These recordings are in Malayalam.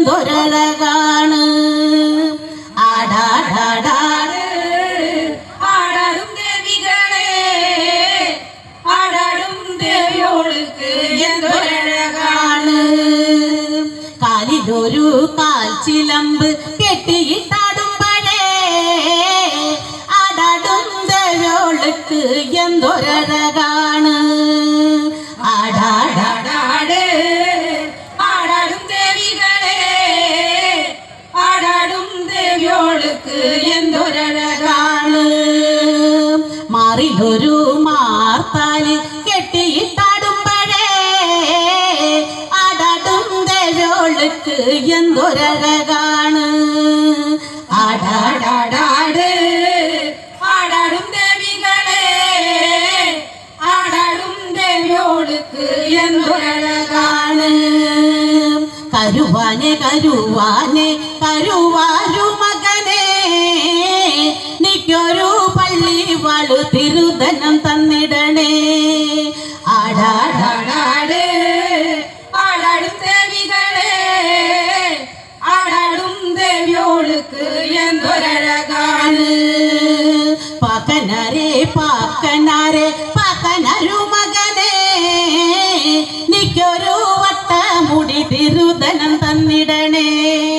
എന്തൊരഴകാണ് ആടാടാടാട് ആടാടും ദേവികളെ ആടാടും ദേവിയോൾക്ക് എന്തൊരഴകാണ്. കാലിലൊരു കാൽച്ചിലമ്പ് കെട്ടിയിട്ടാടുമ്പഴേ ആടാടും ദേവിയോൾക്ക് എന്തൊരഴകാണ്. ദേവിയോൾക്ക് എന്തൊരഴകാണ്? മാറിലൊരു മാർത്താൽ കെട്ടിയിട്ടാടുമ്പഴേ അടാടും ദേവോൾക്ക് എന്തൊരഴകാണ്? അടാടാടാട് ആടാടും ദേവികളെ ആടാടും ദേവിയോൾക്ക് എന്തൊരഴകാണ്? കരുവാനെ കരുവാനെ കരുവാരു നിക്കൊരു പള്ളി വാളു തിരുധനം തന്നിടണേ. ആടാടാ ആടാട് ദേവികളെ. ആടാടും ദേവിയോൾക്ക് എന്തൊരഴകാണ്. പകനരെ പാക്കനാരെ പാക്കനരു മകനെ. നിക്കൊരു വട്ടമുടി തിരുധനം തന്നിടണേ.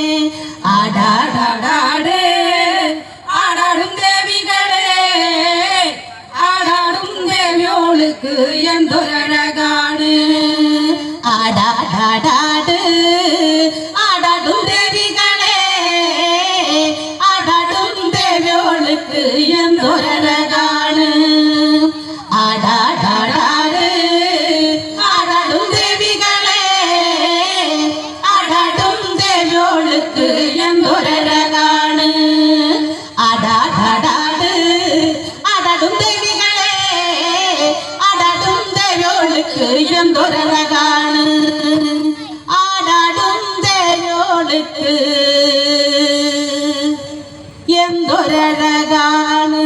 ദേവിയോൾക്ക് എന്തൊരഴകാണ്? ആടാടാടാട് ആടാടും ദേവികളെ ആടാടും ദേവോൾക്ക് എന്തൊരഴകാണ്? ആടാടാടാട് ആടാടും ദേവികളെ ആടാടും ദേവോൾക്ക് എന്തൊരഴകാണ്? തെറിയം തുറകാണ് ആടാടും തേരോടുക്ക് എന്തൊരഴകാണ്